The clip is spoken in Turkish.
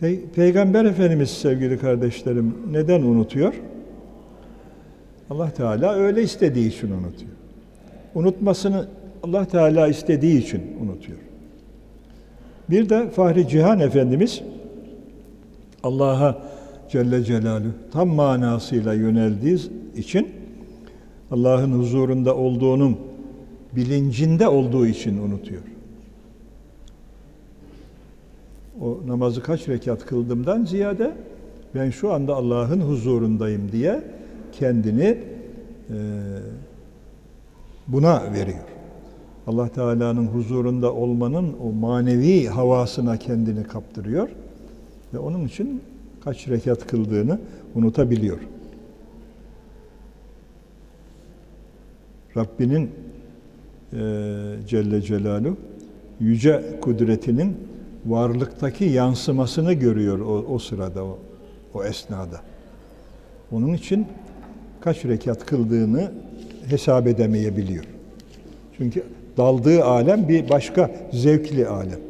Pe- Peygamber Efendimiz sevgili kardeşlerim neden unutuyor? Allah Teala öyle istediği için unutuyor. Unutmasını Allah Teala istediği için unutuyor. Bir de Fahri Cihan Efendimiz Allah'a Celle Celaluhu tam manasıyla yöneldiği için Allah'ın huzurunda olduğunun bilincinde olduğu için unutuyor. O namazı kaç rekat kıldımdan ziyade ben şu anda Allah'ın huzurundayım diye kendini e, buna veriyor. Allah Teala'nın huzurunda olmanın o manevi havasına kendini kaptırıyor ve onun için kaç rekat kıldığını unutabiliyor. Rabbinin e, Celle Celaluhu yüce kudretinin varlıktaki yansımasını görüyor o, o sırada, o, o esnada. Onun için kaç rekat kıldığını hesap edemeyebiliyor. Çünkü daldığı alem bir başka zevkli alem.